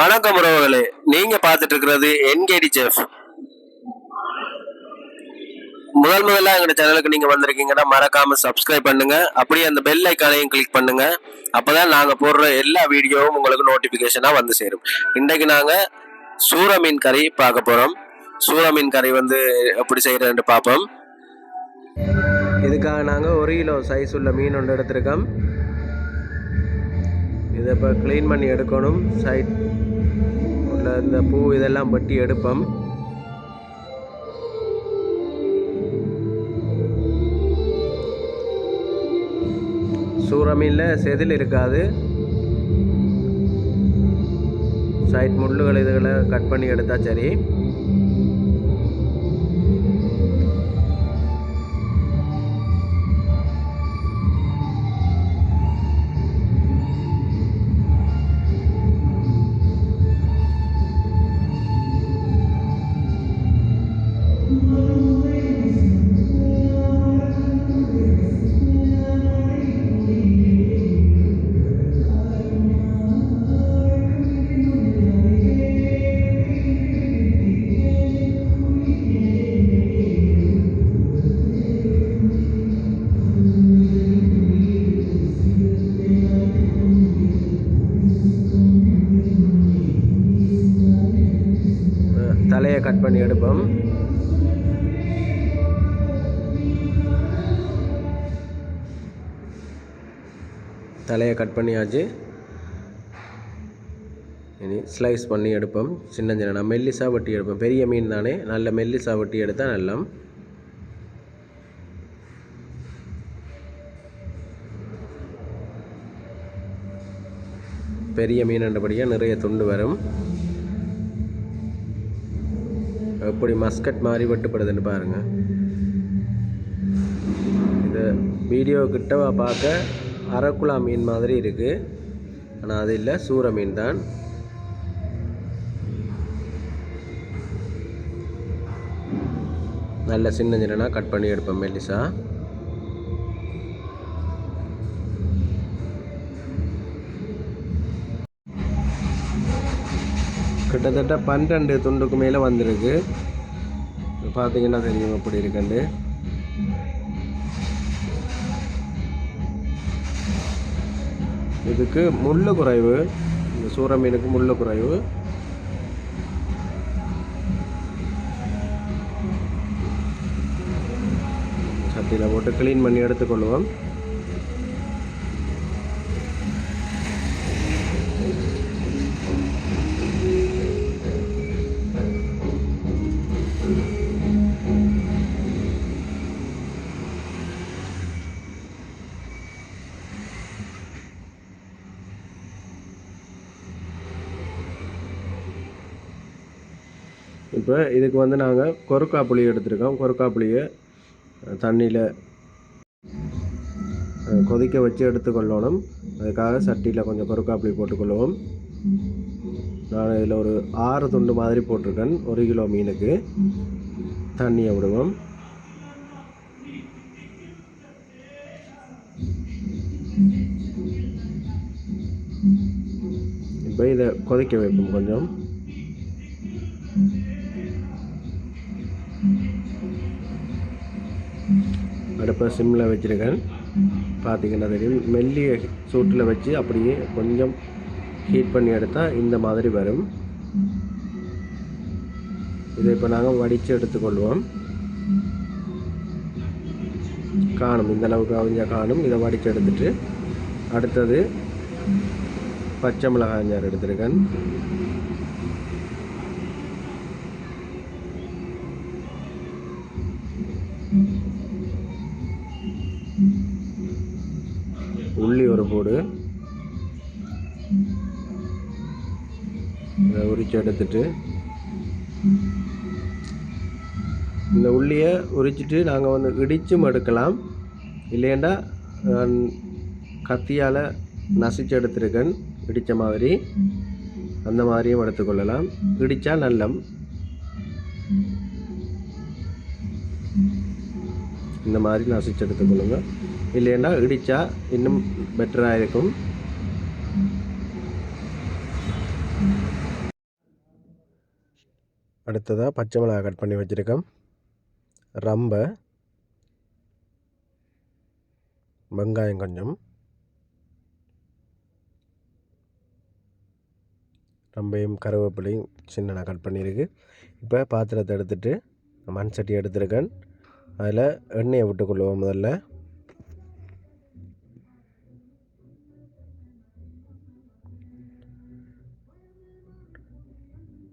வணக்கம் உறவுகளே. நீங்க பார்த்துட்டு இருக்கிறது என்கேடி செஃப் முதல் முதல்ல எங்க சேனலுக்கு நீங்க வந்திருக்கீங்கன்னா மறக்காம சப்ஸ்கிரைப் பண்ணுங்க. அப்படியே அந்த பெல் ஐக்கானையும் கிளிக் பண்ணுங்க. அப்பதான் நாங்க போடுற எல்லா வீடியோவும் உங்களுக்கு நோட்டிபிகேஷனா வந்து சேரும். இன்றைக்கு நாங்க சூர மீன் கறி பார்க்க போறோம். சூர மீன் கறி வந்து எப்படி செய்யறதுன்னு பார்ப்போம். இதுக்காக நாங்கள் ஒரு கிலோ சைஸ் உள்ள மீன் ஒன்று எடுத்திருக்கோம். இதை இப்போ க்ளீன் பண்ணி எடுக்கணும். சைட் உள்ள இந்த பூ இதெல்லாம் வெட்டி எடுப்போம். சூறமீனில் செதில் இருக்காது. சைட் முள்ளுகள் இதுகளை கட் பண்ணி எடுத்தால் சரி. தலையை கட் பண்ணி எடுப்போம். தலையை கட் பண்ணியாச்சு. இனி ஸ்லைஸ் பண்ணி எடுப்போம். சின்ன சின்ன நான் மெல்லிசாக வெட்டி எடுப்போம். பெரிய மீன் தானே? நல்ல மெல்லிசாக வெட்டி எடுத்தால் நல்லம். பெரிய மீன் என்றபடியாக நிறைய துண்டு வரும். எப்படி மஸ்கட் மாதிரி வெட்டுப்படுதுன்னு பாருங்கள் இது வீடியோ கிட்ட பார்க்க அரக்குலா மீன் மாதிரி இருக்குது ஆனால் அது இல்லை. சூர மீன் தான். நல்ல சின்ன சின்னனா கட் பண்ணி எடுப்பேன் மெல்லிசா. கிட்டத்தட்ட பன்னெண்டு துண்டுக்கு மேலே வந்திருக்கு. பார்த்தீங்கன்னா தெரியும் எப்படி இருக்குண்டு இதுக்கு முள்ளு குறைவு. இந்த சூற மீனுக்கு முள்ளு குறைவு. சட்டியில் போட்டு க்ளீன் பண்ணி எடுத்துக்கொள்வோம். இப்போ இதுக்கு வந்து நாங்கள் கொருக்கா புளி எடுத்திருக்கோம். கொருக்கா புளியை தண்ணியில் கொதிக்க வச்சு எடுத்துக்கொள்ளணும். அதுக்காக சட்டியில் கொஞ்சம் கொருக்கா புளி போட்டுக்கொள்வோம். நான் இதில் ஒரு ஆறு துண்டு மாதிரி போட்டிருக்கேன். ஒரு கிலோ மீனுக்கு. தண்ணியை விடுவோம். இப்போ இதை கொதிக்க வைப்போம் கொஞ்சம். அடுப்பை சிம்மில் வச்சுருக்கேன். பார்த்தீங்கன்னா தெரியும். மெல்லிய சூட்டில் வச்சு அப்படியே கொஞ்சம் ஹீட் பண்ணி எடுத்தால் இந்த மாதிரி வரும். இதை இப்போ நாங்கள் வடித்து எடுத்துக்கொள்வோம். காணும். இந்த அளவுக்கு அவிஞ்சா காணும். இதை வடித்து எடுத்துட்டு அடுத்தது பச்சை மிளகாய் அஞ்சாறு எடுத்திருக்கேன். போடு. இதை உரிச்சு எடுத்துட்டு. இந்த உள்ளியை உரிச்சிட்டு நாங்கள் வந்து இடிச்சும் எடுக்கலாம். இல்லையண்டா நான் கத்தியால் நசிச்சு எடுத்திருக்கேன். இடித்த மாதிரி. அந்த மாதிரியும் எடுத்துக்கொள்ளலாம். இடித்தா நல்லம். இந்த மாதிரி நசிச்சு எடுத்துக்கொள்ளுங்கள் இல்லைன்னா இடித்தா இன்னும் பெட்டராக இருக்கும். அடுத்ததாக பச்சை மிளகாய் கட் பண்ணி வச்சுருக்கோம். ரம்பை வெங்காயம் கொஞ்சம். ரம்பையும் கருவேப்பிலையும் சின்னதாக கட் பண்ணியிருக்கு. இப்போ பாத்திரத்தை எடுத்துகிட்டு மண் சட்டி எடுத்துருக்கேன். அதில் எண்ணெயை விட்டுக்கொள்வோம் முதல்ல.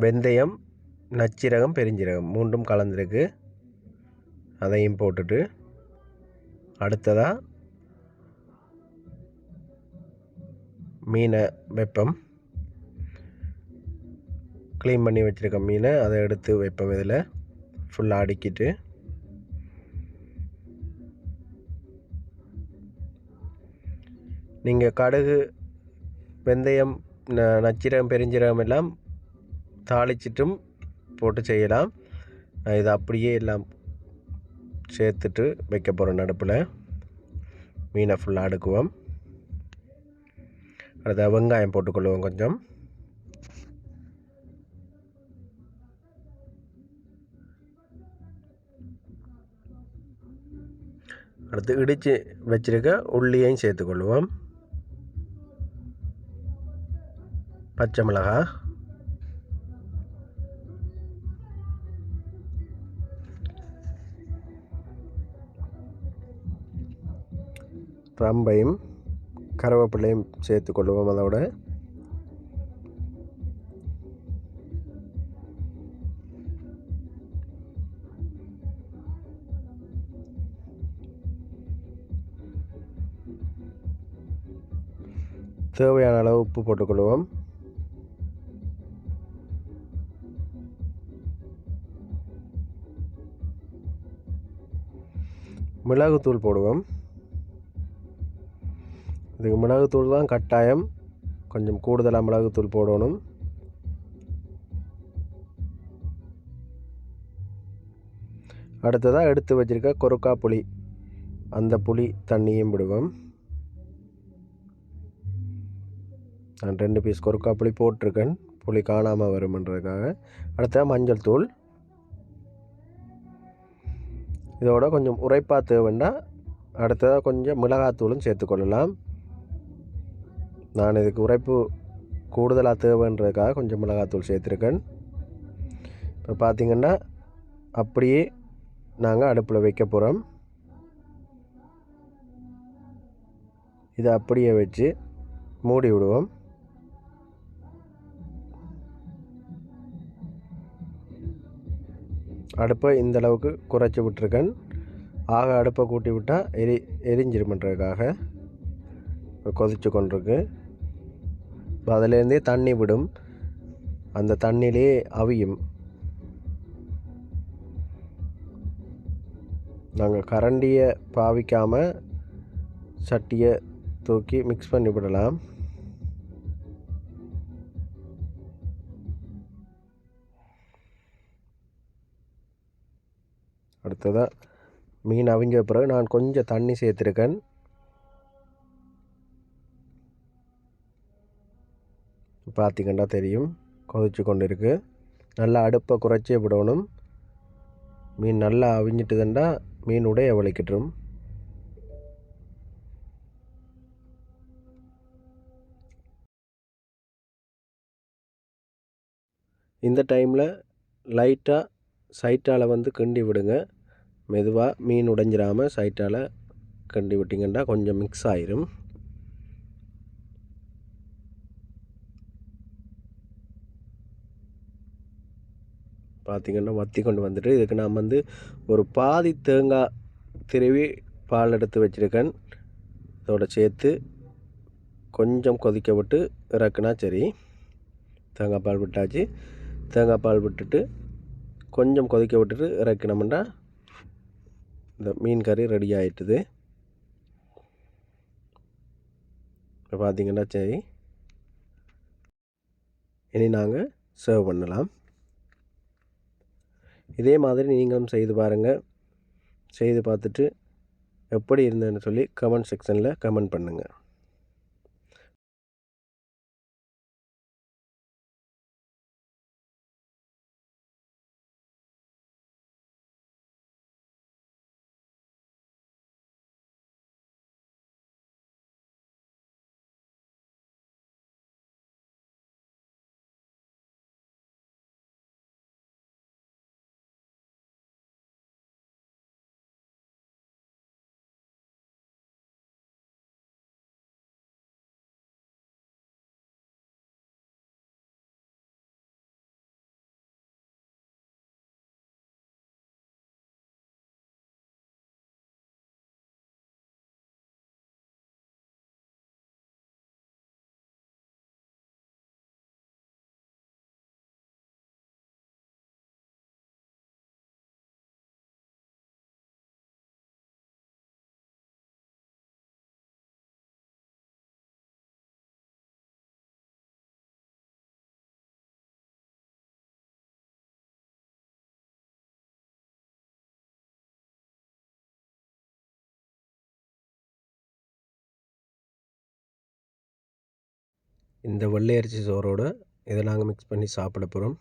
வெந்தயம் நச்சீரகம் பெருஞ்சீரகம் மூன்றும் கலந்துருக்கு. அதையும் போட்டுட்டு அடுத்ததாக மீனை வைப்போம். க்ளீன் பண்ணி வச்சுருக்க மீனை அதை எடுத்து வைப்போம் இதில் ஃபுல்லாக அடுக்கிட்டு நீங்கள் கடுகு வெந்தயம் ந- நச்சீரகம் பெருஞ்சீரகம் எல்லாம் தாளிச்சிட்டும் போட்டு செய்யலாம். நான் இதை அப்படியே எல்லாம் சேர்த்துட்டு வைக்க போகிறோம் நடுப்பில். மீனை ஃபுல்லாக அடுக்குவோம். அடுத்த வெங்காயம் போட்டுக்கொள்வோம் கொஞ்சம். அடுத்து இடித்து வச்சிருக்க உள்ளியையும் சேர்த்துக்கொள்வோம். பச்சை மிளகாய். ரம்பையும் கருவேப்பிலையும் சேர்த்துக்கொள்வோம் அதோட. தேவையான அளவு உப்பு போட்டுக்கொள்வோம் மிளகுத்தூள் போடுவோம். அதுக்கு மிளகுத்தூள் தான் கட்டாயம். கொஞ்சம் கூடுதலாக மிளகுத்தூள் போடணும். அடுத்ததாக எடுத்து வச்சுருக்க கொருக்கா புளி. அந்த புளி தண்ணியும் விடுவோம். நான் ரெண்டு பீஸ் கொருக்கா புளி போட்டிருக்கேன். புளி காணாமல் வரும்ன்றதுக்காக. அடுத்த மஞ்சள் தூள். இதோட கொஞ்சம் உரைப்பாக தேவைன்னா அடுத்ததாக கொஞ்சம் மிளகாத்தூளும் சேர்த்துக்கொள்ளலாம். நான் இதுக்கு உரைப்பு கூடுதலாக தேவைன்றதுக்காக கொஞ்சம் மிளகாத்தூள் சேர்த்துருக்கேன். இப்போ பார்த்திங்கன்னா அப்படியே நாங்கள் அடுப்பில் வைக்க போகிறோம் இதை அப்படியே வச்சு மூடி விடுவோம். அடுப்பை இந்த அளவுக்கு குறைச்சி விட்டுருக்கேன். ஆக அடுப்பை கூட்டி விட்டால் எரி எரிஞ்சிருமன்றதுக்காக கொதிச்சு கொண்டிருக்கு. இப்போ அதுலேருந்தே தண்ணி விடும். அந்த தண்ணியிலே அவியும். நாங்கள் கரண்டியை பாவிக்காமல் சட்டியை தூக்கி மிக்ஸ் பண்ணி விடலாம். அடுத்ததாக மீன் அவிஞ்ச பிறகு நான் கொஞ்சம் தண்ணி சேர்த்துருக்கேன். பார்த்திங்கன்னா தெரியும். கொதிச்சு கொண்டு இருக்குது நல்லா அடுப்பை குறைச்சே விடணும். மீன் நல்லா அவிஞ்சிட்டுதுண்டா மீன் உடைய வலிக்கட்டும். இந்த டைமில் லைட்டாக சைட்டால் வந்து கிண்டி விடுங்க. மெதுவாக மீன் உடைஞ்சிராமல் சைட்டால் கிண்டி விட்டிங்கன்னா கொஞ்சம் மிக்ஸ் ஆயிரும். பார்த்திங்கன்னா வற்றி கொண்டு வந்துட்டு இதுக்கு நான் வந்து ஒரு பாதி தேங்காய் திருவி பால் எடுத்து வச்சுருக்கேன். இதோட சேர்த்து கொஞ்சம் கொதிக்க விட்டு இறக்குனா சரி. தேங்காய் பால் விட்டாச்சு. தேங்காய் பால் விட்டுட்டு கொஞ்சம் கொதிக்க விட்டுட்டு இறக்கினோம்னா இந்த மீன் கறி ரெடி ஆகிட்டுது இப்போ பார்த்தீங்கன்னா சரி. இனி நாங்கள் சர்வ் பண்ணலாம். இதே மாதிரி நீங்களும் செய்து பாருங்கள் செய்து பார்த்துட்டு எப்படி இருந்ததுன்னு சொல்லி கமெண்ட் செக்ஷனில் கமெண்ட் பண்ணுங்கள் இந்த வெள்ளை அரிசி சோறோடு இதை நாங்கள் மிக்ஸ் பண்ணி சாப்பிட போகிறோம்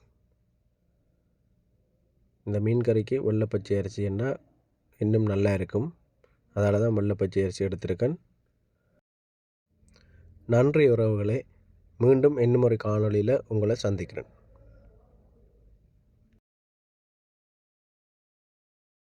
இந்த மீன் கறிக்கு வெள்ளை பச்சை அரிசி என்ன இன்னும் நல்லா இருக்கும். அதால் தான் வெள்ளை பச்சை அரிசி எடுத்திருக்கேன். நன்றி உறவுகளே மீண்டும் இன்னும் ஒரு காணொளியில் உங்களை சந்திக்கிறேன்.